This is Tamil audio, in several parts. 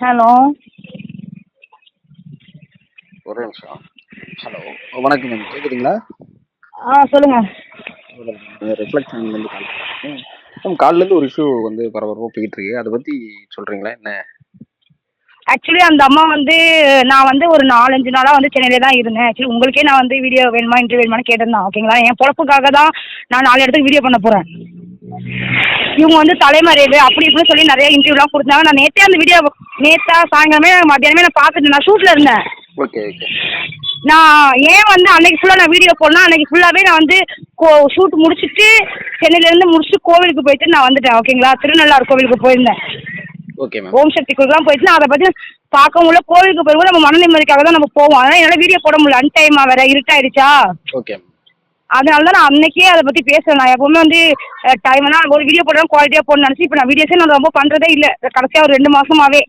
ஹலோ ஒரே நிமிஷம். ஹலோ வணக்கம் மேம். கேட்குதுங்களா ஆ சொல்லுங்க. ரிஃப்ளெக்ட் சேனல்லேருந்து கால் பண்ணுறேன் மேம் காலிலேருந்து ஒரு இஷ்யூ வந்து பரபரப்பாக போயிட்டு இருக்கு. அதை பற்றி சொல்கிறீங்களா என்ன? ஆக்சுவலி அந்த அம்மா வந்து நான் வந்து ஒரு நாலஞ்சு நாளாக வந்து சென்னையில தான் இருந்தேன். ஆக்சுவலி உங்களுக்கே நான் வந்து வீடியோ வேணுமா இன்டர்வியூ வேணுமான்னு கேட்டிருந்தேன் ஓகேங்களா என் பொழப்புக்காக தான் நான் நாலு இடத்துக்கு வீடியோ பண்ண போகிறேன் இவங்க வந்து தலைமறைவு அப்படி இப்படின்னு சொல்லி நிறைய இன்டர்வியூலாம் கொடுத்தாங்க. நான் நேற்றே அந்த வீடியோ நேற்றா சாயங்காலமே மத்தியானமே நான் பார்த்துட்டு நான் ஷூட்டில் இருந்தேன். ஓகே ஓகே நான் ஏன் வந்து அன்னைக்கு ஃபுல்லாக நான் வீடியோ போடணும் அன்னைக்கு ஃபுல்லாகவே நான் வந்து கோ ஷூட் முடிச்சுட்டு சென்னையிலேருந்து முடிச்சுட்டு கோவிலுக்கு போயிட்டு நான் வந்துட்டேன் ஓகேங்களா திருநள்ளாறு கோவிலுக்கு போயிருந்தேன். ஓகே மேம் ஓம் சக்தி கோயிலுக்குலாம் போயிட்டு நான் அதை பற்றி பார்க்க முடியல. கோவிலுக்கு போயிருக்கும் நம்ம மன நிம்மதிக்காக தான் நம்ம போவோம். அதனால் என்னால் வீடியோ போட முடியல. அன் டைமா வேற இருட்டாயிடுச்சா ஓகே அதனால தான் நான் அன்னைக்கே அதை பற்றி பேசுகிறேன் நான் எப்பவுமே வந்து டைம்னா ஒரு வீடியோ போடுறேன் குவாலிட்டியாக போடணும்னு நினச்சி இப்போ நான் வீடியோஸே நான் ரொம்ப பண்ணுறதே இல்லை. கடைசியாக ஒரு ரெண்டு மாசமாவே.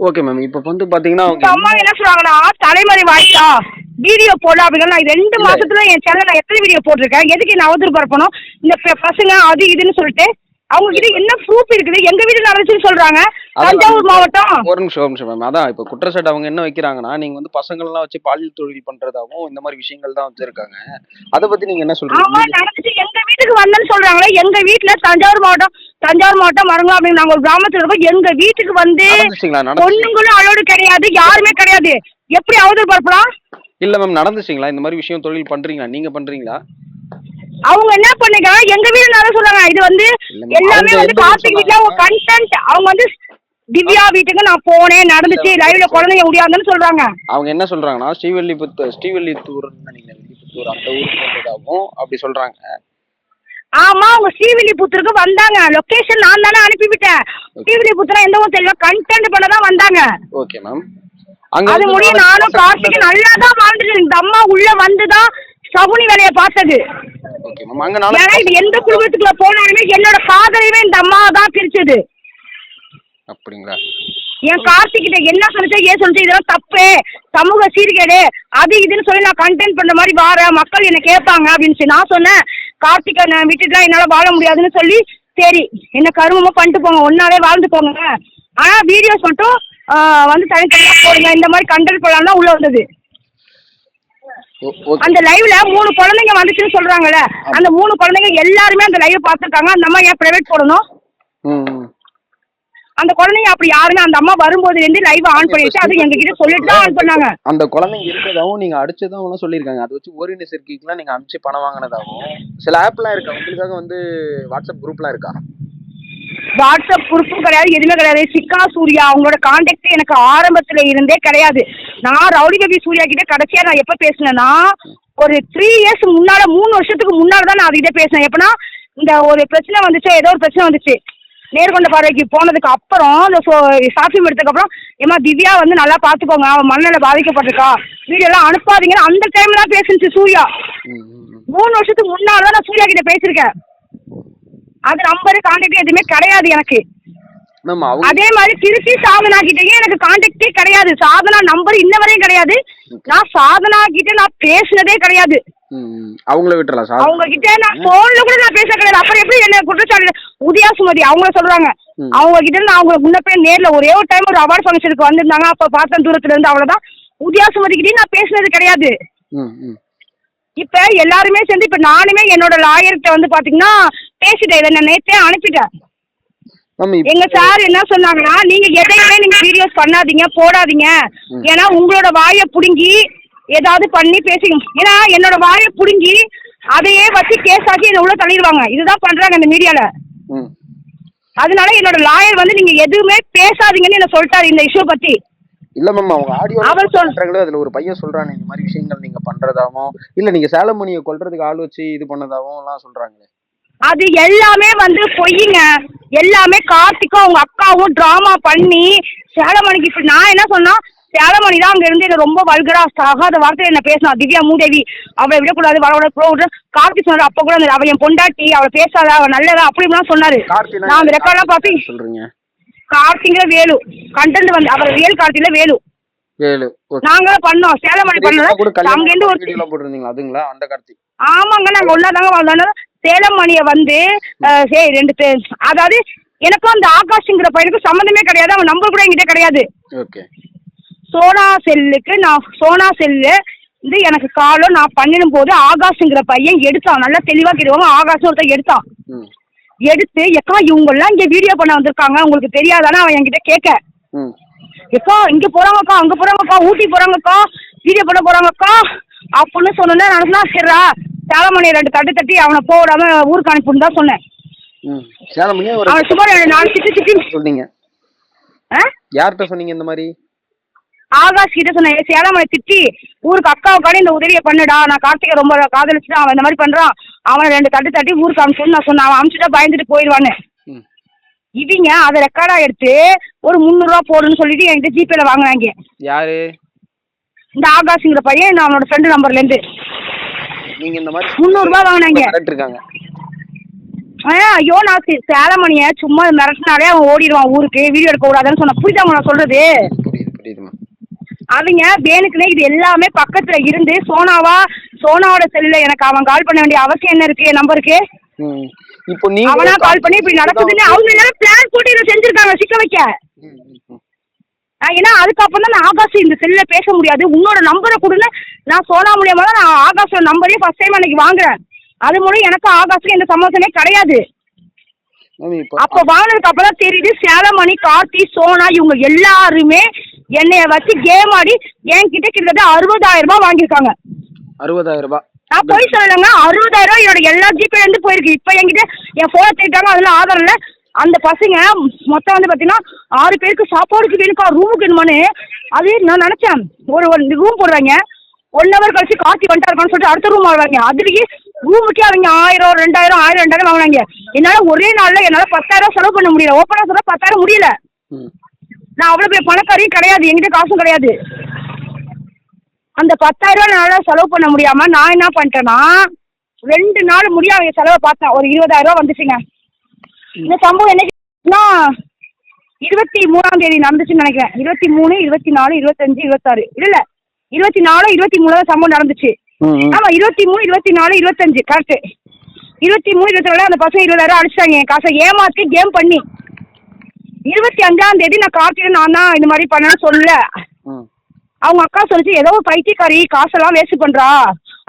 ஓகே மேம் இப்போ வந்து பார்த்தீங்கன்னா அம்மா என்ன சொல்றாங்கன்னா தலைமறை வாய்ச்சா வீடியோ போட அப்படின்னா நான் ரெண்டு. மாசத்துல என் சேனல் நான் எத்தனை வீடியோ போட்டிருக்கேன்? எதுக்கு நான் அவதூறு பரப்பணும்? இந்த பசங்க அது இதுன்னு சொல்லிட்டு அவங்க கிட்ட என்ன ப்ரூஃப் இருக்குது? எங்க வீடு நடந்துச்சுன்னு சொல்றாங்க. தஞ்சாவூர் மாவட்டம். ஒரு நிமிஷம் ஒரு நிமிஷம் மேம் அதான் இப்போ குற்றச்சாட்டு அவங்க என்ன வைக்கிறாங்கன்னா நீங்கள் வந்து பசங்களெலாம் வச்சு பாலியல் தொழில் பண்ணுறதாகவும் இந்த மாதிரி விஷயங்கள் தான் வச்சுருக்காங்க அதை பற்றி நீங்கள் என்ன ஆமா சொல்கிறீங்க நடந்துச்சு. எங்க வீட்டுக்கு வந்தேன்னு சொல்றாங்களே எங்க வீட்டுல தஞ்சாவூர் மாவட்டம் தஞ்சாவூர் மாவட்டம் மருங்கா அப்படின்னு நாங்க ஒரு கிராமத்துல இருக்கோம். எங்க வீட்டுக்கு வந்து பொண்ணுங்களும் அலோடு கிடையாது யாருமே கிடையாது. எப்படி அவதூறு பரப்பலாம்? இல்லை மேம் நடந்துச்சுங்களா? இந்த மாதிரி விஷயம் தொழில் பண்ணுறீங்களா நீங்கள் பண்ணுறீங்களா அவங்க என்ன பண்ணிருக்காங்க? எங்க வீடு நல்லா சொல்றாங்க. இது வந்து எல்லாமே வந்து கார்த்திக் வீட்ல அவங்க கண்டென்ட் அவங்க வந்து திவ்யா வீட்டுக்கு நான் போனேன் நடந்துச்சு லைவ்ல குழந்தைங்க முடியாதுன்னு சொல்றாங்க. அவங்க என்ன சொல்றாங்கன்னா ஸ்ரீவல்லிபுத்தூர் ஸ்ரீவல்லிபுத்தூர் நினைக்கிறேன் வல்லிபுத்தூர் அந்த ஊருக்கு வந்ததாகவும் அப்படி சொல்றாங்க. ஆமா அவங்க ஸ்ரீவில்லிபுத்தூருக்கு வந்தாங்க. லொகேஷன் நான் தானே அனுப்பிவிட்டேன். ஸ்ரீவில்லிபுத்தூர் எந்த ஊர் தெரியல. கண்டென்ட் பண்ண தான் வந்தாங்க. ஓகே மேம் அது நாலு நானும் கார்த்திக் நல்லா தான் வாழ்ந்துட்டு இந்த அம்மா உள்ள வந்துதான் சகுனி வேலையை பார்த்தது. ஓகே மேம் அங்க ஏன்னா இது எந்த குடும்பத்துக்குள்ள போனாலுமே என்னோட காதலையுமே இந்த அம்மா தான் பிரிச்சது. அப்படிங்களா? என் கார்த்திக் கிட்ட என்ன சொல்லுச்சு ஏன் சொல்லுச்சு இதெல்லாம் தப்பு. சமூக சீர்கேடு. அது இதுன்னு சொல்லி நான் கண்டென்ட் பண்ற மாதிரி வாரேன் மக்கள் என்ன கேட்பாங்க அப்படின்னு சொல்லி நான் சொன்னேன். கார்த்திகை நான் விட்டுட்டுலாம் என்னால வாழ முடியாதுன்னு சொல்லி சரி என்ன கருமமா பண்ணிட்டு போங்க ஒன்னாலே வாழ்ந்து போங்க. ஆனா வீடியோஸ் மட்டும் ஆ, வந்து தனித்தனியா போடுங்க இந்த மாதிரி கண்டென்ட் பண்ணலாம் தான் உள்ள வந்தது. அந்த லைவ்ல மூணு குழந்தைங்க வந்துச்சுன்னு சொல்றாங்கல்ல. அந்த மூணு குழந்தைங்க எல்லாருமே அந்த லைவ் பார்த்துருக்காங்க. அந்த அம்மா ஏன் பிரைவேட் போடணும். அந்த குழந்தைங்க அப்படி யாருமே அந்த அம்மா வரும்போது இருந்து லைவ் ஆன் பண்ணிட்டு அது எங்க கிட்ட சொல்லிட்டு தான் ஆன் பண்ணாங்க. அந்த குழந்தைங்க இருக்கதாகவும் நீங்க அடிச்சதாகவும் சொல்லியிருக்காங்க. அதை வச்சு ஓரின சேர்க்கைக்குலாம் நீங்க அனுப்பிச்சு பணம் வாங்கினதாகவும் சில ஆப்லாம் இருக்கா? உங்களுக்காக வந்து வாட்ஸ்அப் குரூப்லாம் இருக்கா? வாட்ஸ்அப் குரூப்பும் கிடையாது எதுவுமே கிடையாது. சிக்கா சூர்யா அவங்களோட கான்டாக்ட் எனக்கு ஆரம்பத்துல இருந்தே கிடையாது. நான் ரவுடி பேபி சூர்யா கிட்ட கடைசியா நான் எப்ப பேசினேன்னா ஒரு த்ரீ இயர்ஸ் முன்னால மூணு வருஷத்துக்கு முன்னால தான் நான் அதுகிட்ட பேசினேன். எப்பனா இந்த ஒரு பிரச்சனை வந்துச்சு ஏதோ ஒரு பிரச்சனை வந்துச்சு. நேர்கொண்ட பார்வைக்கு போனதுக்கு அப்புறம் இந்த சாட்சியம் எடுத்ததுக்கு அப்புறம் ஏமா திவ்யா வந்து நல்லா பாத்துக்கோங்க அவன் மனநிலை பாதிக்கப்பட்டிருக்கா. வீடியோ எல்லாம் அனுப்பாதீங்கன்னு அந்த டைம்ல தான் பேசுனுச்சு சூர்யா. மூணு வருஷத்துக்கு முன்னால தான் நான் சூர்யா கிட்ட பேசியிருக்கேன். அது நம்பரு கான்டாக்ட் எதுவுமே கிடையாது எனக்கு. அதே மாதிரி திருச்சி சாதனா கிட்டயும் எனக்கு கான்டாக்டே கிடையாது. சாதனா நம்பர் இன்ன வரையும் கிடையாது. நான் சாதனா கிட்ட நான் பேசினதே கிடையாது. அவங்கள விட்டுறலாம் அவங்க கிட்ட நான் போன்ல கூட நான் பேச கிடையாது. அப்புறம் எப்படி என்ன குற்றச்சாட்டு? உதயா சுமதி அவங்க சொல்றாங்க. அவங்க கிட்ட நான் அவங்க முன்ன போய் நேர்ல ஒரே ஒரு டைம் ஒரு அவார்ட் ஃபங்க்ஷனுக்கு வந்திருந்தாங்க. அப்ப பார்த்தேன் தூரத்துல இருந்து அவ்வளவுதான். உதயா சுமதி கிட்டயும் நான் பேசினது கிடையாது. இப்ப எல்லாருமே சேர்ந்து இப்ப நானுமே என்னோட லாயர்கிட்ட வந்து பாத்தீங்கன்னா பேசிட்டேன். இதை நான் நேத்தே அனுப்பிட்டேன். எங்க சார் என்ன சொன்னாங்கன்னா நீங்க எதையுமே நீங்க வீடியோஸ் பண்ணாதீங்க போடாதீங்க. ஏன்னா உங்களோட வாயை புடுங்கி ஏதாவது பண்ணி பேசிக்க ஏன்னா என்னோட வாயை புடுங்கி அதையே வச்சு கேஸ் ஆக்கி என்ன உள்ள தள்ளிடுவாங்க. இதுதான் பண்றாங்க இந்த மீடியால அதனால என்னோட லாயர் வந்து நீங்க எதுவுமே பேசாதீங்கன்னு என்ன சொல்லிட்டாரு இந்த இஷ்யூ பத்தி. இல்ல மேம் அவங்க ஆடியோ சொல்- சொல்றாங்களே அதுல ஒரு பையன் சொல்றானே இந்த மாதிரி விஷயங்கள் நீங்க பண்றதாவும் இல்ல நீங்க சேலமணியை கொல்றதுக்கு ஆள் வச்சு இது பண்ணதாவும் எல்லாம் சொல்றாங்களே. அது எல்லாமே வந்து பொய்யுங்க எல்லாமே கார்த்திக்கும் அவங்க அக்காவும் டிராமா பண்ணி சேலமணிக்கு இப்ப நான் என்ன சொன்னா சேலமணி தான் அங்க இருந்து என்ன ரொம்ப வல்கரா ஆகாத வார்த்தை என்ன பேசினா. திவ்யா மூதேவி அவளை விடக்கூடாது வளவிட கூடாது. கார்த்திக் சொன்னாரு அப்ப கூட அவ என் பொண்டாட்டி அவளை பேசாத அவ நல்லதா அப்படி சொன்னாரு. நான் அந்த ரெக்கார்ட்லாம் பார்த்து சொல்றீங்க? கார்த்திங்கிற வேலு கண்டென்ட் வந்து அவர் ரியல் கார்த்தில வேலு. வேலு ஓகே. நாங்களும் பண்ணோம் சேலமணி பண்ணோம். அங்க இருந்து ஒரு வீடியோலாம் போட்டிருந்தீங்களா? அதுங்களா? அந்த கார்த்திக் ஆமாங்க நாங்க ஒன்னாதாங்க வாழ்ந்தோம் சேலம் மணியை வந்து சரி ரெண்டு பேர் அதாவது எனக்கும் அந்த ஆகாஷ்ங்கிற பையனுக்கும் சம்மந்தமே கிடையாது. அவன் நம்பர் கூட என்கிட்ட கிடையாது. ஓகே. சோனா செல்லுக்கு நான் சோனா செல்லு வந்து எனக்கு காலம் நான் பண்ணிடும் போது ஆகாஷ்ங்கிற பையன் எடுத்தான். நல்லா தெளிவா கேடுவாங்க ஆகாஷ் ஒருத்தன் எடுத்தான். எடுத்து எக்கா இவங்கெல்லாம் இங்க வீடியோ பண்ண வந்திருக்காங்க. உங்களுக்கு தெரியாதானே அவன் என்கிட்ட கேட்க? ம். எக்கா இங்க போறாங்கக்கா அங்க போறாங்கக்கா ஊட்டி போறாங்கக்கா வீடியோ பண்ண போறாங்கக்கா. அப்படின்னு சொன்னேன் நான் தான் சரிடா சேலமணி ரெண்டு தட்டு தட்டி அவனை போடாம ஊருக்கு அனுப்புன்னு தான் சொன்னேன். ம். சேலம் பண்ணி ஒரு அவன் சும்மா ரெண்டு நாலு திட்டு திட்டி சொன்னீங்க? யார்கிட்ட சொன்னீங்க இந்த மாதிரி? ஆகாஷ் கிட்ட சொன்னேன் "ஏய், சேலமலை திட்டி ஊருக்கு அக்காவுக்கான இந்த உதவியை பண்ணுடா. நான் கார்த்திகை ரொம்ப காதலிச்சுட்டு அவன் இந்த மாதிரி பண்றான். அவனை ரெண்டு தட்டு தட்டி ஊருக்கு அனுப்பிச்சுன்னு நான் சொன்னேன். அவன் அனுப்பிச்சுட்டா பயந்துட்டு போயிடுவான்னு. இவங்க அதை ரெக்கார்டா எடுத்து ஒரு முந்நூறுரூவா போடுன்னு சொல்லிட்டு என்கிட்ட ஜிபேல வாங்கினாங்க. யாரு? இந்த ஆகாஷ்ங்கிற பையன் நான் அவனோட ஃப்ரெண்டு நம்பர்ல இருந்து. நீங்க இந்த மாதிரி முந்நூறுரூவா வாங்கினாங்க. இருக்காங்க ஐயோ நான் சேலமணியை சும்மா மிரட்டினாலே அவன் ஓடிடுவான் ஊருக்கு வீடியோ எடுக்க கூடாதுன்னு சொன்னேன். புரியுதா நான் சொல்றது? புரியுது அவங்க வேணுக்குனே இது எல்லாமே பக்கத்துல இருந்து சோனாவா சோனாவோட செல்லுல எனக்கு அவன் கால் பண்ண வேண்டிய அவசியம் என்ன இருக்கு? என் நம்பருக்கு இப்போ நீங்க அவனா கால் பண்ணி இப்படி நடக்குதுன்னு அவங்க எல்லாரும் பிளான் போட்டு இதை செஞ்சிருக்காங்க சிக்க வைக்க. ஏன்னா அதுக்கப்புறம் தான் நான் ஆகாஷ் இந்த செல்லுல பேச முடியாது. உன்னோட நம்பரை கொடுன்னு நான் சோனா மூலியமா தான் நான் ஆகாஷோட நம்பரே ஃபர்ஸ்ட் டைம் அன்னைக்கு வாங்குறேன். அது மூலம் எனக்கு ஆகாஷுக்கு எந்த சம்மந்தமே கிடையாது. அப்ப வாங்கினதுக்கு அப்புறம் தெரியுது சேலமணி கார்த்தி சோனா இவங்க எல்லாருமே என்னைய வச்சு கேம் ஆடி என்கிட்ட கிட்டத்தட்ட அறுபதாயிரம் ரூபாய் வாங்கியிருக்காங்க. அறுபதாயிரம் ரூபாய் நான் போய் சொல்லலைங்க அறுபதாயிரம் ரூபாய் என்னோட எல்லா ஜிபே இருந்து போயிருக்கு. இப்போ என்கிட்ட என் ஃபோனை தேட்டாங்க அதில் ஆதாரம் இல்லை. அந்த பசங்க மொத்தம் வந்து பார்த்தீங்கன்னா ஆறு பேருக்கு சாப்பாடுக்கு வேணுக்கா ரூமுக்கு வேணுமான்னு. அது நான் நினச்சேன். ஒரு ஒரு ரூம் போடுறாங்க. ஒன் ஹவர் கழிச்சு காத்தி வந்துட்டா இருக்கான்னு சொல்லிட்டு அடுத்த ரூம் வாங்குறாங்க. அதுலேயே ரூமுக்கே அவங்க ஆயிரம் ரெண்டாயிரம் ஆயிரம் ரெண்டாயிரம் வாங்குறாங்க. என்னால் ஒரே நாளில் என்னால் பத்தாயிரம் செலவு பண்ண முடியல. ஓப்பனாக சொல்ல பத்தாயிரம் முடியல. நான் அவ்வளோ பெரிய பணக்காரியும் கிடையாது. என்கிட்ட காசும் கிடையாது. அந்த பத்தாயிரம் ரூபாய் என்னால் செலவு பண்ண முடியாம நான் என்ன பண்ணிட்டேன்னா ரெண்டு நாள் முடிய அவங்க செலவை பார்த்தேன். ஒரு இருபதாயிரம் ரூபா வந்துச்சுங்க. இந்த சம்பவம் என்னைக்குன்னா இருபத்தி மூணாம் தேதி நடந்துச்சுன்னு நினைக்கிறேன். இருபத்தி மூணு இருபத்தி நாலு இருபத்தஞ்சு இருபத்தாறு. இல்ல இல்ல. இருபத்தி நாலு இருபத்தி மூணு தான் சம்பவம் நடந்துச்சு. ஆமா இருபத்தி மூணு இருபத்தி நாலு இருபத்தஞ்சு. கரெக்ட் இருபத்தி மூணு இருபத்தி நாலு அந்த பசங்க இருபதாயிரம் அடிச்சிட்டாங்க. என் காசை ஏமாத்தி கேம் பண்ணி. இருபத்தி அஞ்சாம் தேதி நான் கார்த்திகை நான் தான் இந்த மாதிரி பண்ணேன்னு சொல்லல. ம் அவங்க அக்கா சொல்லிச்சு ஏதோ பைத்தியக்காரி காசெல்லாம் வேஸ்ட் பண்றா.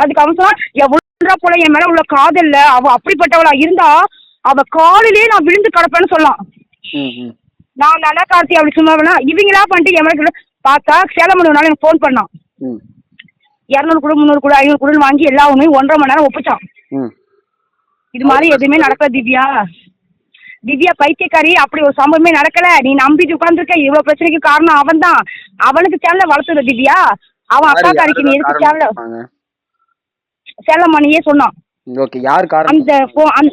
அதுக்கு அவன் சொன்னா எவ்வளோ போல என் மேல உள்ள காதல்ல அவ அப்படிப்பட்டவளா இருந்தா அவ காலிலேயே நான் விழுந்து கிடப்பேன்னு சொல்லலாம் நான் நல்லா கார்த்தி அப்படி சும்மா வேணா இவங்களா பண்ணிட்டு என் மேல பார்த்தா சேலம் நாள் எனக்கு ஃபோன் பண்ணான். இரநூறு கூட முந்நூறு கூட ஐநூறு கூட வாங்கி எல்லா உண்மையும் ஒன்றரை மணி நேரம் ஒப்பிச்சான். இது மாதிரி எதுவுமே நடக்கல திவ்யா. திவ்யா பைத்தியக்காரி அப்படி ஒரு சம்பவமே நடக்கல. நீ நம்பிட்டு உட்காந்துருக்க இவ்வளவு பிரச்சனைக்கு காரணம் அவன் தான் அவனுக்கு சேனல வளர்த்துற திவ்யா. அவன் அக்கா காரிக்கு நீ எதுக்கு சேனல சொன்னான். காரணம் அந்த போ அந்த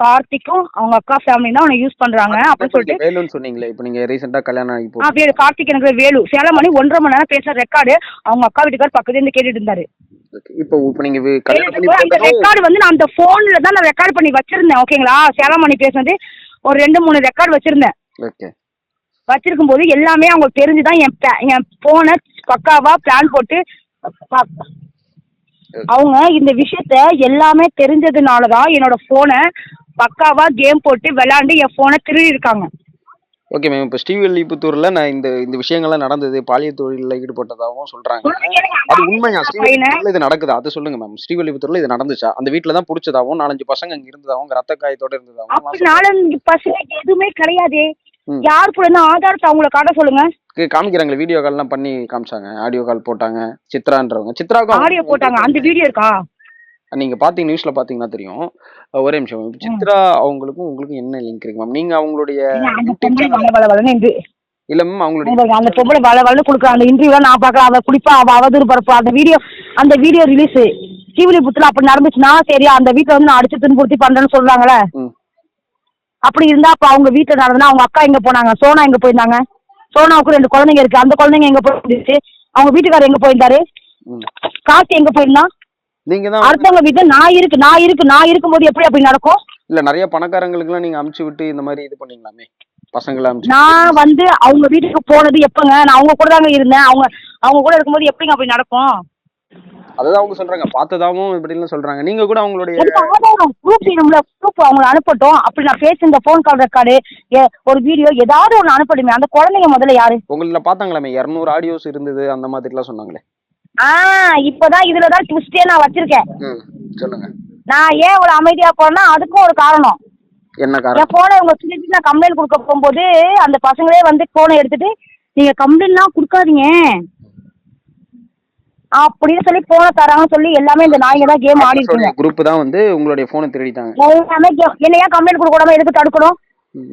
கார்த்திக்கும் அவங்க அக்கா ஃபேமிலி தான் அவனை யூஸ் பண்றாங்க அப்படின்னு சொல்லிட்டு வேலுன்னு சொன்னீங்களே இப்போ நீங்க ரீசெண்டா கல்யாணம் ஆகி ஆ பேரு கார்த்திக் எனக்கு வேலு. சேலமணி ஒன்றரை மணி நேரம் பேசுற ரெக்கார்டு அவங்க அக்கா வீட்டுக்கார் பக்கத்துல இருந்து கேட்டுட்டு இருந்தாரு. இப்போ இப்போ நீங்க வி- கல்யாணம் பண்ணி அந்த ரெக்கார்டு வந்து நான் அந்த போன்ல தான் நான் ரெக்கார்ட் பண்ணி வச்சிருந்தேன் ஓகேங்களா சேலமணி பேசுனது ஒரு ரெண்டு மூணு ரெக்கார்டு வச்சிருந்தேன். ஓகே. வச்சிருக்கும் போது எல்லாமே அவங்களுக்கு தெரிஞ்சுதான் என் pla- என் போனை பக்காவா பிளான் போட்டு பா- அவங்க இந்த விஷயத்த எல்லாமே தெரிஞ்சதுனால தான் என்னோட போனை பக்காவா கேம் போட்டு விளையாண்டு என் போனை திருடி இருக்காங்க ஓகே மேம் இப்போ ஸ்ரீவில்லிபுத்தூர்ல நான் இந்த இந்த விஷயங்கள்லாம் நடந்தது பாலியல் தொழிலில் ஈடுபட்டதாகவும் சொல்றாங்க. அது உண்மையா? ஸ்ரீவில்லிபுத்தூர்ல இது நடக்குதா? அது சொல்லுங்க மேம் ஸ்ரீவில்லிபுத்தூர்ல இது நடந்துச்சா? அந்த வீட்ல தான் புடிச்சதாகவும் நாலஞ்சு பசங்க அங்க இருந்ததாகவும் ரத்த காயத்தோட இருந்ததாகவும் நாலஞ்சு பசங்க எதுவுமே கிடையாதே. யார் கூட ஆதாரத்தை அவங்கள காட்ட சொல்லுங்க. காமிக்கிறாங்களே வீடியோ கால்லாம் பண்ணி காமிச்சாங்க. ஆடியோ கால் போட்டாங்க. சித்ரான்றவங்க. சித்ராவுக்கும் ஆடியோ போட்டாங்க. அந்த வீடியோ இருக்கா? நீங்க பாத்தீங்க நியூஸ்ல பாத்தீங்கன்னா தெரியும். ஒரே நிமிஷம். சித்ரா அவங்களுக்கும் உங்களுக்கும் என்ன லிங்க் இருக்கு மேம் நீங்க அவங்களுடைய இல்ல மேம் அவங்களுடைய அந்த பொம்பளை வள வளன்னு கொடுக்குற அந்த இன்டர்வியூ நான் பார்க்கறேன் அவ குடிப்பா அவ அவதூறு பரப்பா. அந்த வீடியோ அந்த வீடியோ ரிலீஸ் ஸ்ரீவில்லிபுத்தூர்ல அப்படி நடந்துச்சுன்னா சரி அந்த வீட்டுல வந்து நான் அடிச்சு துன்புறுத்தி பண்றேன்னு சொல்றாங்களே. அப்படி இருந்தா அப்ப அவங்க வீட்டுல நடந்தா அவங்க அக்கா எங்க போனாங்க? சோனா எங்க போயிருந்தாங்க? சோனாவுக்கு ரெண்டு குழந்தைங்க இருக்கு. அந்த குழந்தைங்க எங்க போயிருந்துச்சு அவங்க வீட்டுக்காரர் எங்க போயிருந்தாரு. கார்த்தி எங்க போயிருந்தான் நீங்க தான் அடுத்தவங்க வீட்டுல நான் இருக்கு நான் இருக்கு நான் இருக்கும்போது எப்படி அப்படி நடக்கும்? இல்ல நிறைய பணக்காரங்களுக்கு எல்லாம் நீங்க அமுச்சு விட்டு இந்த மாதிரி இது பண்ணீங்களாமே? பசங்களை நான் வந்து அவங்க வீட்டுக்கு போனது எப்பங்க? நான் அவங்க கூட தாங்க இருந்தேன். அவங்க அவங்க கூட இருக்கும்போது எப்படிங்க அப்படி நடக்கும்? அதுதான் அவங்க சொல்றாங்க. பார்த்ததாவும் இப்படின்னு சொல்றாங்க. நீங்க கூட அவங்களுடைய ப்ரூஃப் வேணும்ல. ப்ரூஃப் அவங்களை அனுப்பட்டும். அப்படி நான் பேசி இந்த ஃபோன் கால் ரெக்கார்டு ஒரு வீடியோ ஏதாவது ஒன்று அனுப்பட்டுமே அந்த குழந்தைங்க முதல்ல யாரு? உங்கள பார்த்தாங்களாமே? இரநூறு ஆடியோஸ் இருந்தது அந்த மாதிரிலாம் சொன்னாங்களே. ஆ இப்பதான் இதுல தான் ட்விஸ்டே நான் வச்சிருக்கேன். சொல்லுங்க. நான் ஏன் இவ்வளவு அமைதியா போறேன்னா அதுக்கும் ஒரு காரணம். என்ன காரணம்? என் போனை இவங்க சொல்லிட்டு நான் கம்ப்ளைண்ட் கொடுக்க போகும்போது அந்த பசங்களே வந்து போனை எடுத்துட்டு நீங்க கம்ப்ளைண்ட்லாம் கொடுக்காதீங்க. அப்படின்னு சொல்லி போனை தராங்கன்னு சொல்லி எல்லாமே இந்த நாய்ங்க தான் கேம் ஆடி இருக்குங்க. குரூப் தான் வந்து உங்களுடைய போனை திருடிட்டாங்க. எல்லாமே game. என்ன ஏன் கம்ப்ளைண்ட் கொடுக்க எதுக்கு தடுக்கணும்.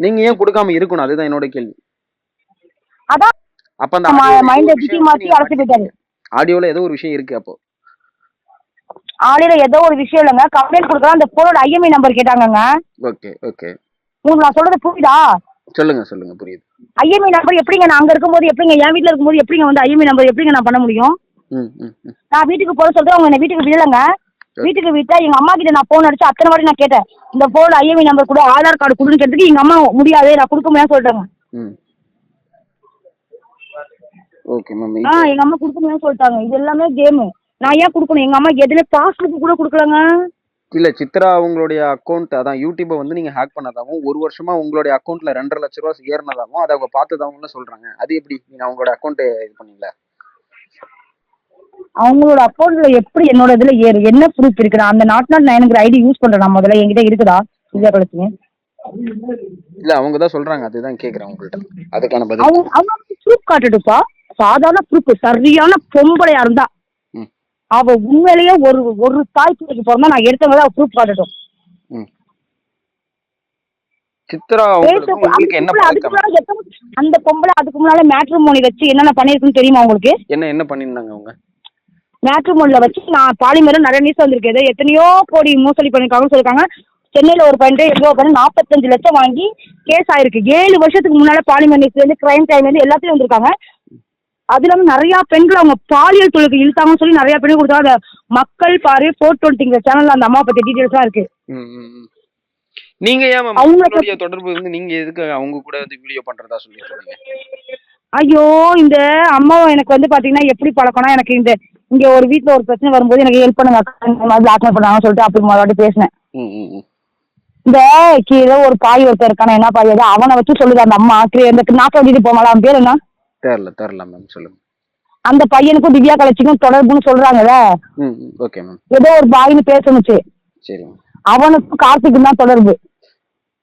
நீங்க ஏன் கொடுக்காம இருக்கணும்? அதுதான் என்னோட கேள்வி. அதான் அப்ப அந்த மைண்ட திட்டி மாத்தி அழைச்சி போயிட்டாரு ஆடியோல ஏதோ ஒரு விஷயம் இருக்கு அப்போ. ஆளில ஏதோ ஒரு விஷயம் இல்லைங்க. கம்ப்ளைண்ட் கொடுக்கலாம் அந்த போனோட ஐஎம்ஐ நம்பர் கேட்டாங்கங்க. ஓகே ஓகே உங்களுக்கு நான் சொல்றது புரியுதா? சொல்லுங்க சொல்லுங்க புரியுது. ஐஎம்ஐ நம்பர் எப்படிங்க? நான் அங்க இருக்கும்போது எப்படிங்க? என் வீட்ல இருக்கும்போது எப்படிங்க வந்து ஐஎம்ஐ நம்பர் எப்படிங்க நான் பண்ண முடியும்? நான் வீட்டுக்கு போற சொல்லிட்டு அவங்க என்ன வீட்டுக்கு விடலங்க. வீட்டுக்கு விட்டா எங்க அம்மா கிட்ட நான் போன் அடிச்சு அத்தனை வாட்டி நான் கேட்டேன். இந்த போனோட ஐஎம்ஐ நம்பர் கூட ஆதார் கார்டு கொடுன்னு கேட்டதுக்கு எங்க அம்மா முடியாது. நான் கொடுக்க முடியாது சொல்லிட்டாங்க. ம். ஓகே மேம் ஆ எங்க அம்மா கொடுக்க முடியாது சொல்லிட்டாங்க. இது எல்லாமே கேமு நான் ஏன் கொடுக்கணும்? எங்க அம்மா எதுல பாஸ்புக் கூட கொடுக்கலங்க. இல்ல சித்ரா அவங்களுடைய அக்கௌண்ட் அதான் யூடியூபை வந்து நீங்க ஹேக் பண்ணதாவும் ஒரு வருஷமா உங்களுடைய அக்கௌண்ட்ல ரெண்டரை லட்ச ரூபா ஏறினதாவும் அதை அவங்க பார்த்ததாவும் சொல்றாங்க. அது எப்படி? நீங்க அவங்களோட அக்கௌண்ட் இது பண்ணீங்களா? அவங்களோட அக்கௌண்ட்ல எப்படி என்னோட இதுல ஏறு என்ன ப்ரூஃப் இருக்கு நான் அந்த நாட் நாட் நைனுங்கிற ஐடி யூஸ் பண்றேன் நான் முதல்ல. என்கிட்ட இருக்குதா? இல்ல கழிச்சுங்க இல்ல அவங்க தான் சொல்றாங்க. அதுதான் கேக்குறேன் உங்கள்ட்ட. அதுக்கான பதில். அவங்க அவங்க ப்ரூஃப் காட்டுட்டுப்பா. சாதாரண ப்ரூஃப் சரியான பொம்பளையா இருந்தா. ம். அவ உண்மையிலேயே ஒரு ஒரு தாய் பிள்ளைக்கு பிறந்தா நான் எடுத்தவங்க தான் ப்ரூஃப் காட்டட்டும். ம். சித்ரா உங்களுக்கு என்ன பழக்கம்? அந்த பொம்பளை அதுக்கு முன்னால மேட்ரிமோனி வச்சு என்னென்ன பண்ணிருக்குன்னு தெரியுமா உங்களுக்கு? என்ன என்ன பண்ணியிருந்தாங்க அவங்க? மேட்ரிமோனில வச்சு நான் பாலிமரம் நிறைய நியூஸ் வந்திருக்கு. ஏதோ எத்தனையோ கோடி மோசடி பண்ணிருக்காங்கன்னு சொல்லிருக்காங்க சென்னையில ஒரு பையன் எவ்வளோ பண்ணி நாற்பத்தஞ்சு லட்சம் வாங்கி கேஸ் ஆயிருக்கு. ஏழு வருஷத்துக்கு முன்னால பாலிமர் நியூஸ்ல இருந்து கிரைம் டைம்ல இருந்து எல்லாத்தையும் வந்திருக்காங்க. அது இல்லாம நிறைய பெண்கள் அவங்க பாலியல் தொழிலுக்கு இழுத்தாங்கன்னு சொல்லி நிறைய பெண்கள் கொடுத்தாங்க அந்த மக்கள் பாரு ஃபோர் டுவெண்ட்டிங்கிற சேனல்ல அந்த அம்மா பத்தி டீடைல்ஸ்லாம் இருக்கு. நீங்க ஏன் மேம் அவங்க உங்களுடைய தொடர்பு வந்து நீங்க எதுக்கு அவங்க கூட வந்து வீடியோ பண்றதா சொல்லிட்டு இருந்தீங்க ஐயோ இந்த அம்மாவை எனக்கு வந்து பாத்தீங்கன்னா எப்படி பழக்கம்னா எனக்கு இந்த இங்க ஒரு வீட்ல ஒரு பிரச்சனை வரும்போது எனக்கு ஹெல்ப் பண்ணுங்க அக்கா, இந்த மாதிரி பிளாக்மெயில் பண்ணாங்கன்னு சொல்லிட்டு அப்படி வாட்டி பேசினேன். இந்த கீழே ஒரு பாய் ஒருத்தர் இருக்கான என்ன பாய் அது? அவனை வச்சு சொல்லுது அந்த அம்மா. இந்த நாக்க வண்டிட்டு போமால அவன் பேர் என்ன? தெரில தெரில மேம் சொல்லுங்க. அந்த பையனுக்கும் திவ்யா கலச்சிக்கும் தொடர்புன்னு சொல்றாங்கல்ல? ஓகே மேம் ஏதோ ஒரு பாய்னு பேசணுச்சு. சரி அவனுக்கும் கார்த்திக்கும் தான் தொடர்பு.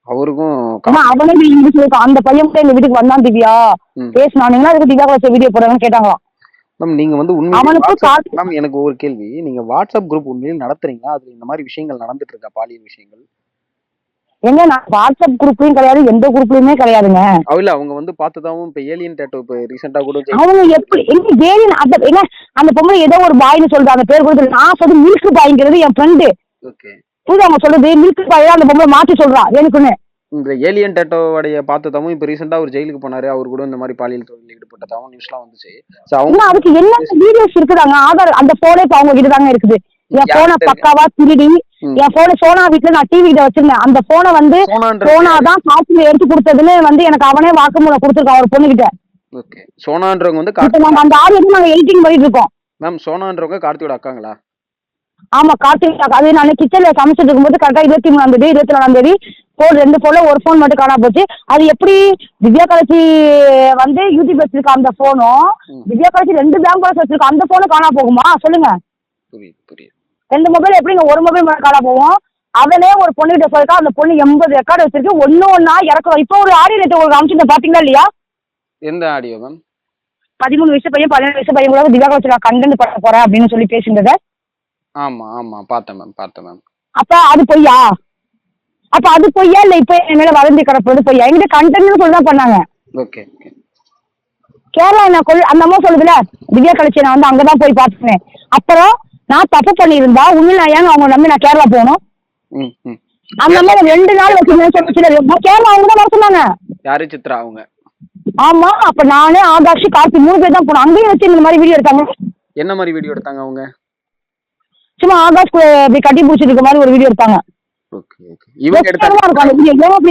அவருக்கும் அவனே இங்கிலீஷ் சொல்லிருக்கான் அந்த பையன் கூட எங்க வீட்டுக்கு வந்தான் திவ்யா. பேசினானுங்களா அதுக்கு திவ்யா கலச்ச வீடியோ போடுறாங்கன்னு கேட்டாங்களாம். மேம் நீங்க வந்து உண்மையிலே மேம் எனக்கு ஒரு கேள்வி. நீங்க வாட்ஸ்அப் குரூப் உண்மையிலே நடத்துறீங்களா? அதுல இந்த மாதிரி விஷயங்கள் நடந்துட்டு இருக்கா பாலியல் விஷயங்கள்? எங்க நான் வாட்ஸ்அப் குரூப்லயும் கிடையாது எந்த குரூப்லயுமே கிடையாதுங்க. இல்ல அவங்க வந்து பார்த்ததாவும் இப்ப ஏலியன் டேட்டோ இப்ப ரீசெண்டா கூட அவங்க எப்படி எங்க ஏன் அந்த என்ன அந்த பொம்பளை ஏதோ ஒரு பாய்னு சொல்றாங்க பேர் கொடுத்து நான் சொல்றது மில்க் பாய்ங்கிறது என் ஃப்ரெண்டு ஓகே புரியுது அவங்க சொல்றது மில்க் பாய் அந்த பொம்பளை மாத்தி சொல்றா எனக்குன்னு. இந்த ஏலியன் டேட்டோவுடைய பார்த்ததாவும் இப்ப ரீசெண்டா அவர் ஜெயிலுக்கு போனாரு. அவர் கூட இந்த மாதிரி பாலியல் தொழில் ஈடுபட்டதாவும் நியூஸ்லாம் வந்துச்சு. சோ அவங்க அதுக்கு என்ன வீடியோஸ் இருக்குதாங்க? ஆதார் அந்த போனே இப்ப அவங்க கிட்ட தாங்க இருக்குது. என் போனை? பக்காவா திருடி. என் போனை சோனா வீட்டுல நான் டிவி கிட்ட வச்சிருந்தேன். அந்த போனை வந்து சோனா தான் காசுல எடுத்து கொடுத்ததுன்னு வந்து எனக்கு அவனே வாக்குமூலம் கொடுத்துருக்கான் ஒரு பொண்ணு கிட்ட ஓகே. சோனான்றவங்க வந்து நம்ம அந்த ஆடியோ நாங்க எடிட்டிங் பண்ணிட்டு இருக்கோம். மேம் சோனான்றவங்க கார்த்தியோட அக்காங்களா? ஆமா கார்த்திக் அது நான் கிச்சன்ல சமைச்சிட்டு இருக்கும்போது கரெக்டா இருபத்தி மூணாம் தேதி இருபத்தி நாலாம் தேதி போன் ரெண்டு போன்ல ஒரு போன் மட்டும் காணாம போச்சு. அது எப்படி திவ்யா கலச்சி வந்து யூடியூப் வச்சிருக்க அந்த போனும் ம். திவ்யா கலச்சி ரெண்டு பேங்க் பாலன்ஸ் வச்சிருக்க அந்த போனும் காணாம போகுமா? சொல்லுங்க. ரெண்டு மொபைல் எப்படிங்க? ஒரு மொபைல் மட்டும் காணாம போகும். அவனே ஒரு பொண்ணு கிட்ட சொல்லிருக்கா அந்த பொண்ணு எண்பது ரெக்கார்டு வச்சிருக்கு. ஒண்ணு ஒண்ணா இறக்கும். இப்போ ஒரு ஆடியோ ரேட் உங்களுக்கு அமிச்சுட்டு பாத்தீங்களா இல்லையா? எந்த ஆடியோ மேம் பதிமூணு வயசு பையன் பதினேழு வயசு பையன் கூட திவ்யா கலச்சி நான் கண்டென்ட் பண்ண போறேன் அப்படின்னு சொல்லி பேசியிருந்தத. ஆமா ஆமா. பார்த்தேன் மேம் பார்த்தேன் மேம் அப்ப அது பொய்யா? அப்ப அது பொய்யா இல்ல இப்ப என் மேல வதந்தி கிடப்பது பொய்யா? என்கிட்ட கண்டென்ட்னு சொல்லி தான் பண்ணாங்க. ஓகே கேரளா நான் கொல் அந்த அம்மா சொல்லுதுல திவ்யா கலச்சி நான் வந்து அங்கதான் போய் பார்த்துனேன் அப்புறம் நான் தப்பு பண்ணியிருந்தா உண்மையில நான் ஏங்க அவங்க நம்பி நான் கேரளா போகணும்? ம் ம். அந்த அம்மா ரெண்டு நாள் சொல்லிச்சு கேரளா அவங்க தான் வர சொன்னாங்க. யாரு சித்ரா அவங்க? ஆமா அப்ப நானே ஆகாஷ் கார்த்தி மூணு பேர் தான் போனோம். அங்கேயும் வச்சு இந்த மாதிரி வீடியோ எடுத்தாங்க. என்ன மாதிரி வீடியோ எடுத்தாங்க அவங்க? சும்மா ஆகாஷ் இப்படி கட்டி பிடிச்சிட்டு இருக்க மாதிரி ஒரு வீடியோ எடுத்தாங்க.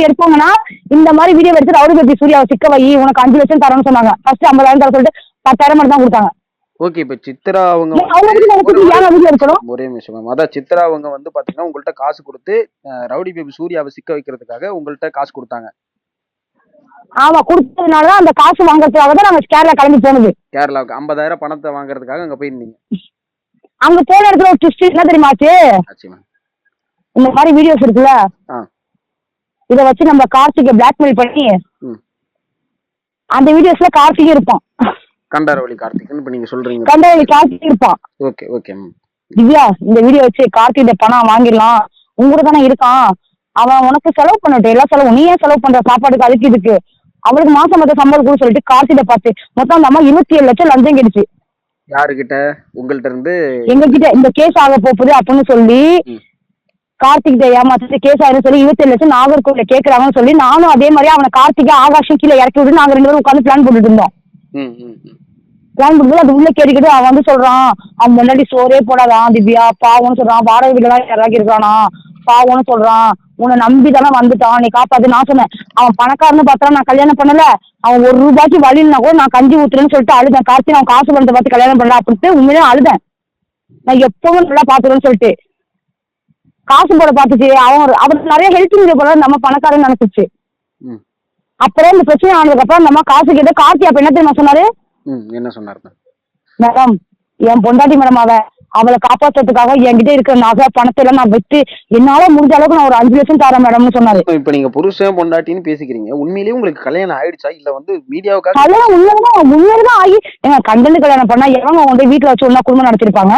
எடுப்பாங்கன்னா இந்த மாதிரி வீடியோ எடுத்து ரவுடி பத்தி சூர்யாவை சிக்க வை உனக்கு அஞ்சு லட்சம் தரேன்னு சொன்னாங்க. ஃபர்ஸ்ட் ஐம்பதாயிரம் தர சொல்லிட்டு பத்தாயிரம் மட்டும் தான் கொடுத்தாங்க. ஓகே இப்ப சித்ரா அவங்க ஒரு- நிமிஷம் மேம் அதான் சித்ரா அவங்க வந்து பாத்தீங்கன்னா உங்கள்ட்ட காசு கொடுத்து ரவுடி பேபி சூர்யாவை சிக்க வைக்கிறதுக்காக உங்கள்ட்ட காசு கொடுத்தாங்க. ஆமா கொடுத்ததுனால அந்த காசு வாங்குறதுக்காக தான் நாங்க கேரளா கிளம்பி போனது. கேரளாவுக்கு ஐம்பதாயிரம் பணத்தை வாங்குறதுக்காக அங்க போயிருந்தீங்க. அங்க போன இடத்துல ஒரு ட்விஸ்ட் என்ன தெரியுமாச்சு இந்த மாதிரி வீடியோஸ் இருக்குல்ல? இத வச்சு நம்ம கார்த்திகை பிளாக்மெயில் பண்ணி அந்த வீடியோஸ்ல கார்த்திகை இருப்பான். கண்டாரவழி கார்த்திக்னு இப்ப நீங்க சொல்றீங்க. கண்டவழி கார்த்திகை இருப்பான். ஓகே ஓகே திவ்யா இந்த வீடியோ வச்சு கார்த்திகிட்ட பணம் வாங்கிடலாம். உங்க தானே இருக்கான். அவன் உனக்கு செலவு பண்ணட்டும். எல்லா செலவும் நீ ஏன் செலவு பண்ற? சாப்பாடுக்கு அதுக்கு இதுக்கு. அவளுக்கு மாசம் மொத்த சம்பளம் கூட சொல்லிட்டு கார்த்திகிட்ட பார்த்து மொத்தம் அந்த அம்மா இருபத்தி ஏழு லட்சம் லஞ்சம் கிடைச்சு யாருகிட்ட? உங்கள்ட்ட இருந்து? எங்க கிட்ட இந்த கேஸ் ஆக போகுது அப்படின்னு சொல்லி ம். கார்த்திகிட்ட ஏமாத்திட்டு கேஸ் ஆயிரும் சொல்லி இருபத்தி லட்சம் நாகர்கோவில கேக்குறாங்கன்னு சொல்லி நானும் அதே மாதிரி அவனை கார்த்திகை ஆகாஷம் கீழே இறக்கி விட்டு நாங்க ரெண்டு பேரும் உட்காந்து பிளான் போட்டுட்டு இருந்தோம். பிளான் பண்ணும்போது அது உள்ள கேட்டுக்கிட்டு அவன் வந்து சொல்றான் அவன் முன்னாடி சோறே போடாதான் திவ்யா? பாவம்னு சொல்றான் வாடகை வீட்டுல தான் யாராவது இருக்கானா? பாவம்னு சொல்றான் உன்னை நம்பி தானே வந்துட்டான் நீ காப்பாத்து. நான் சொன்னேன் அவன் பணக்காரன்னு பார்த்தா நான் கல்யாணம் பண்ணல அவன் ஒரு ரூபாய்க்கு வழியில்னா கூட நான் கஞ்சி ஊத்துறேன்னு சொல்லிட்டு அழுதேன். கார்த்தி அவன் காசு பணத்தை பார்த்து கல்யாணம் பண்ணல அப்படின்ட்டு உண்மையிலே அழுதேன். நான் எப்பவும் நல்லா பாத்துக்கிறேன்னு சொல்லிட்டு காசு போட பார்த்துச்சு. அவன் அவருக்கு நிறைய ஹெல்ப் போல நம்ம பணக்காரன்னு நினைச்சிச்சு. அப்புறம் இந்த பிரச்சனை ஆனதுக்கு அப்புறம் நம்ம காசு கேட்டு கார்த்தி அப்ப என்ன தெரியுமா சொன்னாரு? என்ன சொன்னார்? மேடம் என் பொண்டாட்டி மேடம் அவ அவளை காப்பாத்துறதுக்காக என்கிட்ட இருக்கிற நகை பணத்தை எல்லாம் நான் விட்டு என்னால முடிஞ்ச அளவுக்கு நான் ஒரு அஞ்சு லட்சம் தரேன் மேடம்னு சொன்னாரு. இப்ப நீங்க புருஷன் பொண்டாட்டின்னு பேசிக்கிறீங்க. உண்மையிலேயே உங்களுக்கு கல்யாணம் ஆயிடுச்சா? இல்ல வந்து மீடியாவுக்காக கல்யாணம் உண்மைதான் உண்மைதான் ஆகி. ஏங்க கண்டனு கல்யாணம் பண்ணா எவங்க கொண்டு வீட்டுல வச்சு ஒன்னா குடும்பம் நடத்திருப்பாங்க?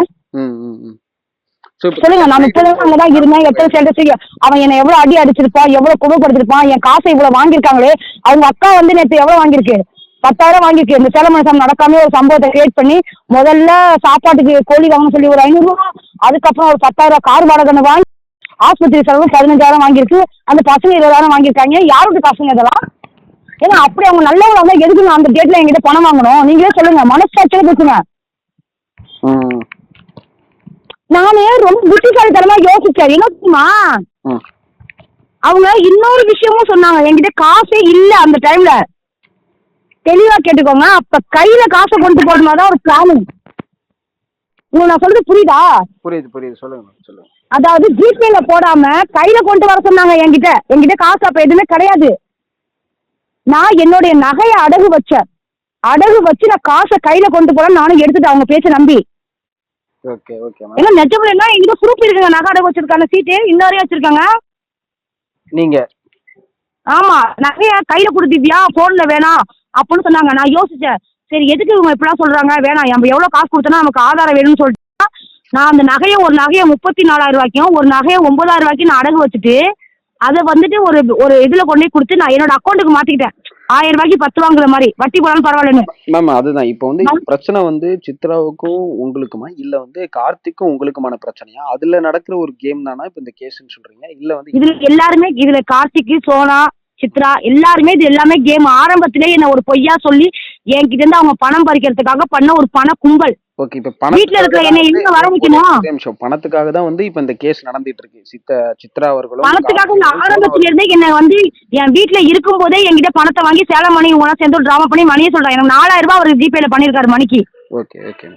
சொல்லுங்க நான் முப்பது நாள் அங்கதான் இருந்தேன். எத்தனை ஸ்டேட்டஸ் அவன் என்ன எவ்வளவு அடி அடிச்சிருப்பான் எவ்வளவு குடும்பப்படுத்திருப்பான் என் காசை இவ்வளவு வாங்கியிருக்காங்களே அவங்க அக்கா வந்து நேற்று எவ்வளவு வாங்கியிருக்கு? பத்தாயிரம் வாங்கியிருக்கு. இந்த சேலம் மனசம் நடக்காம ஒரு சம்பவத்தை கிரியேட் பண்ணி முதல்ல சாப்பாட்டுக்கு கோழி வாங்கணும்னு சொல்லி ஒரு ஐநூறு ரூபா அதுக்கப்புறம் ஒரு பத்தாயிரம் கார் வாடகை வாங்கி ஆஸ்பத்திரி செலவு பதினஞ்சாயிரம் வாங்கியிருக்கு. அந்த பசங்க இருபதாயிரம் வாங்கியிருக்காங்க. யாரோட காசுங்க இதெல்லாம்? ஏன்னா அப்படி அவங்க நல்லவங்க வந்தா எதுக்கு நான் அந்த டேட்ல என்கிட்ட பணம் வாங்கணும்? நீங்களே சொல்லுங்க மனசாட்சியில பேசுங்க. நானே ரொம்ப புத்திசாலித்தனமா யோசிச்சேன். என்ன தெரியுமா ம் அவங்க இன்னொரு விஷயமும் சொன்னாங்க. என்கிட்ட காசே இல்ல அந்த டைம்ல தெளிவா கேட்டுக்கோங்க. அப்ப கையில காசை கொண்டு போடணும் ஒரு பிளானிங் உங்களுக்கு நான் சொல்றது புரியுதா? புரியுது புரியுது. சொல்லுங்க சொல்லுங்க. அதாவது ஜிபேல போடாம கையில கொண்டு வர சொன்னாங்க என்கிட்ட. என்கிட்ட காசு அப்ப எதுவுமே கிடையாது. நான் என்னுடைய நகையை அடகு வச்சேன். அடகு வச்சு நான் காசை கையில கொண்டு போறேன் நானும் எடுத்துட்டேன். அவங்க பேச்ச நம்பி. ஓகே ஓகே மேம் ஏன்னா நெஜமில் என்ன என்கிட்ட ப்ரூஃப் இருக்குங்க. நகை அடகு வச்சிருக்காங்க சீட்டு இன்ன வரையும் வச்சிருக்காங்க. நீங்க? ஆமா நகைய கையில கொடுத்திட்டியா போன்ல வேணாம் அப்படின்னு சொன்னாங்க. நான் யோசிச்சேன். சரி எதுக்கு இவங்க இப்படிலாம் சொல்றாங்க? வேணாம் நம்ம எவ்வளவு காசு கொடுத்தோன்னா நமக்கு ஆதாரம் வேணும்னு சொல்லிட்டு நான் அந்த நகையை ஒரு நகையை முப்பத்தி நாலாயிரம் ரூபாய்க்கும் ஒரு நகையை ஒன்பதாயிரம் ரூபாய்க்கும் நான் அடகு வச்சுட்டு அதை வந்துட்டு ஒரு ஒரு இதுல கொண்டு போய் கொடுத்து நான் என்னோட அக்கௌண்ட்டுக்கு மாத்திக்கிட்டேன். ஆயிரம் ரூபாய்க்கு பத்து வாங்குற மாதிரி. வட்டி போனாலும் பரவாயில்லன்னு. மேம் அதுதான். இப்போ வந்து பிரச்சனை வந்து சித்ராவுக்கும் உங்களுக்குமா? இல்ல வந்து கார்த்திக்கும் உங்களுக்குமான பிரச்சனையா? அதுல நடக்கிற ஒரு கேம் தானா இப்போ இந்த கேஸ்ன்னு சொல்றீங்க? இல்ல வந்து இதுல எல்லாருமே இதுல கார்த்திக் சோனா சித்ரா எல்லாருமே இது எல்லாமே கேம் ஆரம்பத்திலே என்ன ஒரு பொய்யா சொல்லி என்கிட்ட இருந்து அவங்க பணம் பறிக்கிறதுக்காக பண்ண ஒரு பண கும்பல் ஓகே இப்ப வீட்ல இருக்கிற என்னை எங்க வர வைக்கணும்? நிமிஷம் பணத்துக்காக தான் வந்து இப்ப இந்த கேஸ் நடந்துட்டு இருக்கு சித்த சித்ரா அவர்களும் பணத்துக்காக ஆரம்பத்துல இருந்தே என்ன வந்து என் வீட்ல இருக்கும் போதே என்கிட்ட பணத்தை வாங்கி சேலம் மணி உன சேர்ந்து டிராமா பண்ணி மணியை சொல்றாங்க எனக்கு நாலாயிரம் ரூபாய் அவர் ஜிபேல பண்ணிருக்காரு மணிக்கு. ஓகே ஓகே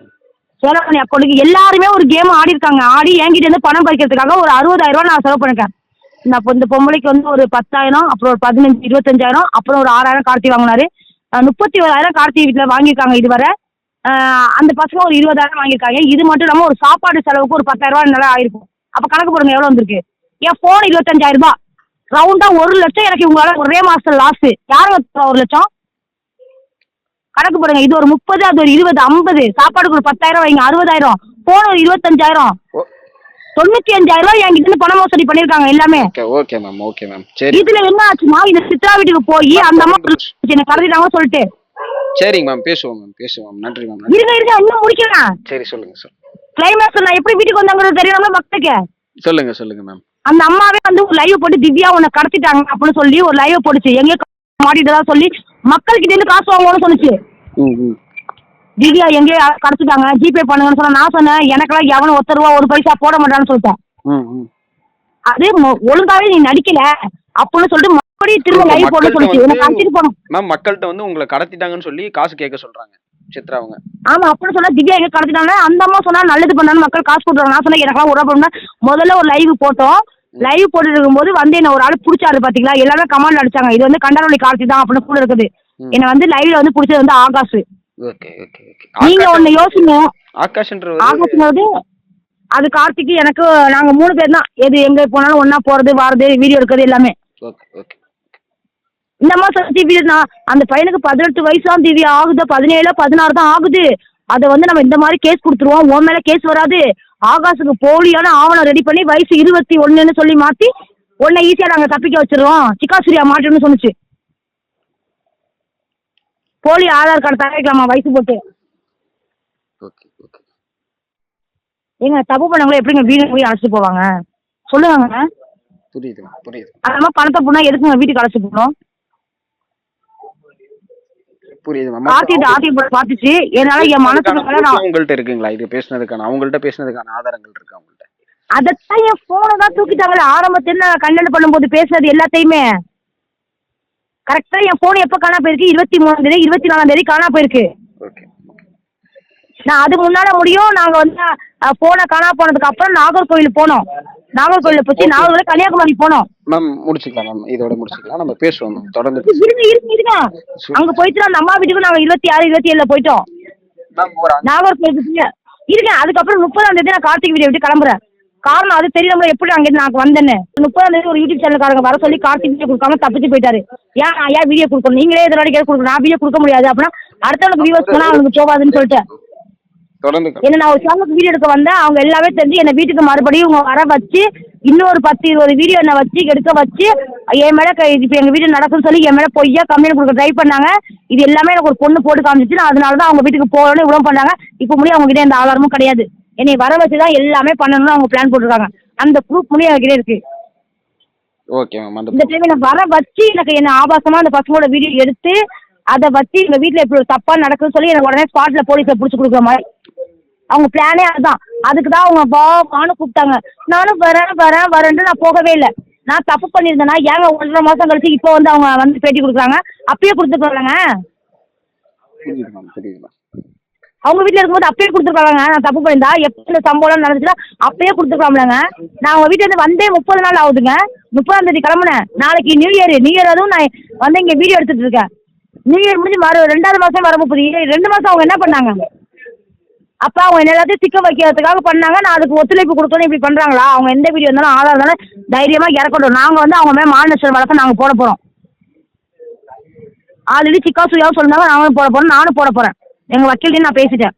சேலம் மணி அக்கௌண்ட்டுக்கு எல்லாருமே ஒரு கேம் ஆடி இருக்காங்க. ஆடி என்கிட்ட இருந்து பணம் பறிக்கிறதுக்காக ஒரு அறுபதாயிரம் ரூபாய் நான் செலவு பண்ணிருக்கேன். நான் இந்த பொம்பளைக்கு வந்து ஒரு பத்தாயிரம் அப்புறம் ஒரு பதினஞ்சு இருபத்தஞ்சாயிரம் அப்புறம் ஒரு ஆறாயிரம் கார்த்தி வாங்கினாரு. முப்பத்தி ஓராயிரம் கார்த்தி வீட்டில் வாங்கியிருக்காங்க இதுவரை. அந்த பசங்க ஒரு இருபதாயிரம் வாங்கியிருக்காங்க. இது மட்டும் இல்லாமல் ஒரு சாப்பாடு செலவுக்கு ஒரு பத்தாயிரம் ரூபாய் நல்லா ஆயிருக்கும். அப்போ கணக்கு போடுங்க எவ்வளோ வந்திருக்கு. என் ஃபோன் இருபத்தஞ்சாயிரம் ரூபாய் ரவுண்டா ஒரு லட்சம் எனக்கு இவங்களால ஒரே மாசத்துல லாஸ் யார் ஒரு லட்சம்? கணக்கு போடுங்க இது ஒரு முப்பது அது ஒரு இருபது ஐம்பது. சாப்பாடுக்கு ஒரு பத்தாயிரம் வைங்க. அறுபதாயிரம். போன் ஒரு இருபத்தஞ்சாயிரம். தொண்ணூத்தி அஞ்சாயிரம் ரூபாய் என்கிட்ட பண மோசடி பண்ணிருக்காங்க எல்லாமே. ஓகே மேம் ஓகே மேம் சரி. இதுல என்ன ஆச்சுன்னா இந்த சித்ரா வீட்டுக்கு போய் அந்த அம்மா என்ன கடத்திட்டாங்க சொல்லிட்டு. சரிங்க மேம் பேசுவோம் மேம் பேசுவோம் மேம் நன்றி மேம் இருங்க இருங்க. இன்னும் முடிக்கிறேன் சரி சொல்லுங்க சார் கிளைமேக்ஸ் நான் எப்படி வீட்டுக்கு வந்தாங்கிறது தெரியணும்ல மக்களுக்கு? சொல்லுங்க சொல்லுங்க மேம் அந்த அம்மாவே வந்து ஒரு லைவ் போட்டு திவ்யா உன்னை கடத்திட்டாங்க அப்படின்னு சொல்லி ஒரு லைவ் போட்டுச்சு. எங்கேயோ மாட்டிட்டதா சொல்லி மக்கள்கிட்ட இருந்து காசு ம் ம். திவ்யா எங்கேயோ கடத்திட்டாங்க? ஜிபே பண்ணுங்கன்னு சொன்னா நான் சொன்னேன். எனக்கெல்லாம் எவனும் ஒத்த ரூபா ஒரு பைசா போட மாட்டான்னு சொல்லிட்டேன். அது ஒழுங்காவே நீ நடிக்கல. அப்படின்னு சொல்லிட்டு மறுபடியும் திரும்ப லைவ் போட சொல்லிச்சு. கடத்திட்டு போனோம். மேம் மக்கள்கிட்ட வந்து உங்களை கடத்திட்டாங்கன்னு சொல்லி காசு கேட்க சொல்றாங்க சித்ரா அவங்க. ஆமா அப்படின்னு சொன்னா திவ்யா எங்க கடத்திட்டாங்க? அந்த அம்மா சொன்னா நல்லது பண்ணாலும் மக்கள் காசு கொடுக்குறாங்க. நான் சொன்னேன் எனக்கெல்லாம் ஒரு ரூபா முதல்ல ஒரு லைவ் போட்டோம். லைவ் போட்டுட்டு இருக்கும்போது வந்து என்ன ஒரு ஆள் பிடிச்சாரு பாத்தீங்களா? எல்லாமே கமெண்ட் அடிச்சாங்க. இது வந்து கண்டனொலி கார்த்தி தான் அப்படின்னு கூட இருக்குது. என்னை வந்து லைவ்ல வந்து பிடிச்சது வந்து ஆகாஷ். நீங்க ஒண்ணு யோசிங்க. ஆகாஷ்ன்றது அது கார்த்திக்கு எனக்கு நாங்க மூணு பேர் தான். எது எங்க போனாலும் ஒண்ணா போறது வர்றது வீடியோ எடுக்கிறது எல்லாமே. ஓகே ஓகே இந்த மாசம் நான் அந்த பையனுக்கு பதினெட்டு வயசு தான் திவ்யா ஆகுது பதினேழு பதினாறு தான் ஆகுது. அதை வந்து நம்ம இந்த மாதிரி கேஸ் கொடுத்துருவோம். உன் மேல கேஸ் வராது. ஆகாஷுக்கு போலியான ஆவணம் ரெடி பண்ணி வயசு இருபத்தி ஒண்ணுன்னு சொல்லி மாத்தி உன்னை ஈஸியா நாங்க தப்பிக்க வச்சிருவோம் சிக்காசுரியா மாட்டோம்னு சொன்னுச்சு. போலி ஆதார் கார்டு தயாரிக்கலாமா? வயசு போட்டு. ஏங்க தப்பு பண்ணவங்கள எப்படிங்க வீடு போய் அழைச்சிட்டு போவாங்க? சொல்லுவாங்க புரியுது புரியுது. அதெல்லாம் பணத்தை போனா எதுக்குங்க வீட்டுக்கு அழைச்சிட்டு போகணும்? புரியுது மேம். கார்த்திட்டு ஆர்த்தி போட பார்த்துச்சு. என்னால என் மனசுக்கு நான் அவங்கள்ட்ட இருக்குங்களா? இது பேசுனதுக்கான அவங்கள்ட்ட பேசுனதுக்கான ஆதாரங்கள் இருக்கு அவங்கள்ட்ட அதைத்தான் என் ஃபோனை தான் தூக்கிட்டாங்களே ஆரம்பத்தில் நான் கண்டென்ட் பண்ணும்போது பேசுறது எல்லாத்தையுமே. கரெக்டாக என் ஃபோன் எப்போ காணா போயிருக்கு? இருபத்தி மூணாம் தேதி இருபத்தி நாலாம் தேதி காணா போயிருக்கு. நான் அது முன்னால முடியும். நாங்கள் வந்து ஃபோனை காணா போனதுக்கு அப்புறம் நாகர்கோவில் போனோம். நாகர்கோவில் போச்சு. நாகர்கோவில் கன்னியாகுமரி போனோம். மேம் முடிச்சுக்கலாம் மேம் இதோட முடிச்சுக்கலாம். நம்ம பேசுவோம். மேம் தொடர்ந்து இருங்க இருங்க இருங்க. அங்கே போயிட்டு அந்த அம்மா வீட்டுக்கு நாங்கள் இருபத்தி ஆறு இருபத்தி ஏழில் போயிட்டோம். நாகர்கோவில் இருங்க அதுக்கப்புறம் முப்பதாம் தேதி நான் கார்த்திக் வீடியோ விட்டு கிளம்புறேன். காரணம் அது தெரியல எப்படி அங்கே நான் வந்தேன்னு. முப்பதாம் தேதி ஒரு யூடியூப் சேனல்காரங்க வர சொல்லி கார்த்திக் வீடியோ கொடுக்காம தப்பிச்சு போயிட்டாரு. ஏன் நான் ஏன் வீடியோ கொடுக்கணும்? நீங்களே இதோட கேட்க கொடுக்கணும். நான் வீடியோ கொடுக்க முடியாது அப்படின்னா அடுத்தவனுக்கு வியூவர்ஸ் போனால் அவனுக்கு போகாதுன்னு சொல்லிட்டு தொடர்ந்து என்ன நான் ஒரு சேனலுக்கு வீடியோ எடுக்க வந்தேன். அவங்க எல்லாமே தெரிஞ்சு என்னை வீட்டுக்கு மறுபடியும் இவங்க வர வச்சு இன்னொரு பத்து இருபது வீடியோ என்னை வச்சு எடுக்க வச்சு என் மேலே இப்போ எங்கள் வீடு நடக்குன்னு சொல்லி என் மேலே பொய்யா கம்ப்ளைண்ட் கொடுக்க ட்ரை பண்ணாங்க. இது எல்லாமே எனக்கு ஒரு பொண்ணு போட்டு காமிச்சிச்சு. நான் அதனால தான் அவங்க வீட்டுக்கு போகணும்னு இவ்வளோ பண்ணாங்க. இப்போ முடியும் அவங்க கிட்ட எந்த ஆதாரமும் கிடையாது. என்னை வர வச்சு தான் எல்லாமே பண்ணணும்னு அவங்க பிளான் போட்டிருக்காங்க. அந்த ப்ரூஃப் முடியும் என்கிட்ட இருக்கு. ஓகே மேம் அந்த இந்த டைம் எனக்கு வர வச்சு எனக்கு என்ன ஆபாசமாக அந்த பசங்களோட வீடியோ எடுத்து அதை வச்சு எங்கள் வீட்டில் இப்படி தப்பாக நடக்குன்னு சொல்லி எனக்கு உடனே ஸ்பாட்டில் போலீஸை பிடிச்சி கொடுக்குற மாதிரி. அவங்க பிளானே அதுதான் அதுக்கு தான் அவங்க வா வான்னு கூப்பிட்டாங்க. நானும் வரேன் வரேன் வரேன்ட்டு நான் போகவே இல்லை. நான் தப்பு பண்ணியிருந்தேன்னா ஏங்க ஒன்றரை மாதம் கழிச்சு இப்போ வந்து அவங்க வந்து பேட்டி கொடுக்குறாங்க? அப்பயே கொடுத்துருக்காங்க புரியுது மேம் புரியுது மேம் அவங்க வீட்டில் இருக்கும்போது அப்பயே கொடுத்துருக்காங்க நான் தப்பு பண்ணியிருந்தா எப்போ இந்த சம்பவம்லாம் நடந்துச்சுன்னா அப்பயே கொடுத்துருக்கலாம்லங்க நான் அவங்க வீட்டிலேருந்து வந்தே முப்பது நாள் ஆகுதுங்க. முப்பதாம் தேதி கிளம்புனேன். நாளைக்கு நியூ இயர் நியூ இயர் அதுவும் நான் வந்து இங்கே வீடியோ எடுத்துட்டு இருக்கேன். நியூ இயர் முடிஞ்சு மறு ரெண்டாவது மாதம் வர முப்பது ரெண்டு மாதம் அவங்க என்ன பண்ணாங்க? அப்போ அவங்க என்ன எல்லாத்தையும் சிக்க வைக்கிறதுக்காக பண்ணாங்க. நான் அதுக்கு ஒத்துழைப்பு கொடுத்தோன்னே இப்படி பண்ணுறாங்களா அவங்க எந்த வீடியோ இருந்தாலும் ஆளாக இருந்தாலும் தைரியமாக இறக்கட்டும் நாங்கள் வந்து அவங்க மேலே மாநில வழக்கம் நாங்கள் போட போகிறோம் ஆல்ரெடி சிக்கா சுயாவும் சொன்னாங்க நாங்களும் போட போகிறோம் நானும் போட போகிறேன் எங்கள் வக்கீல்டையும் நான் பேசிட்டேன்.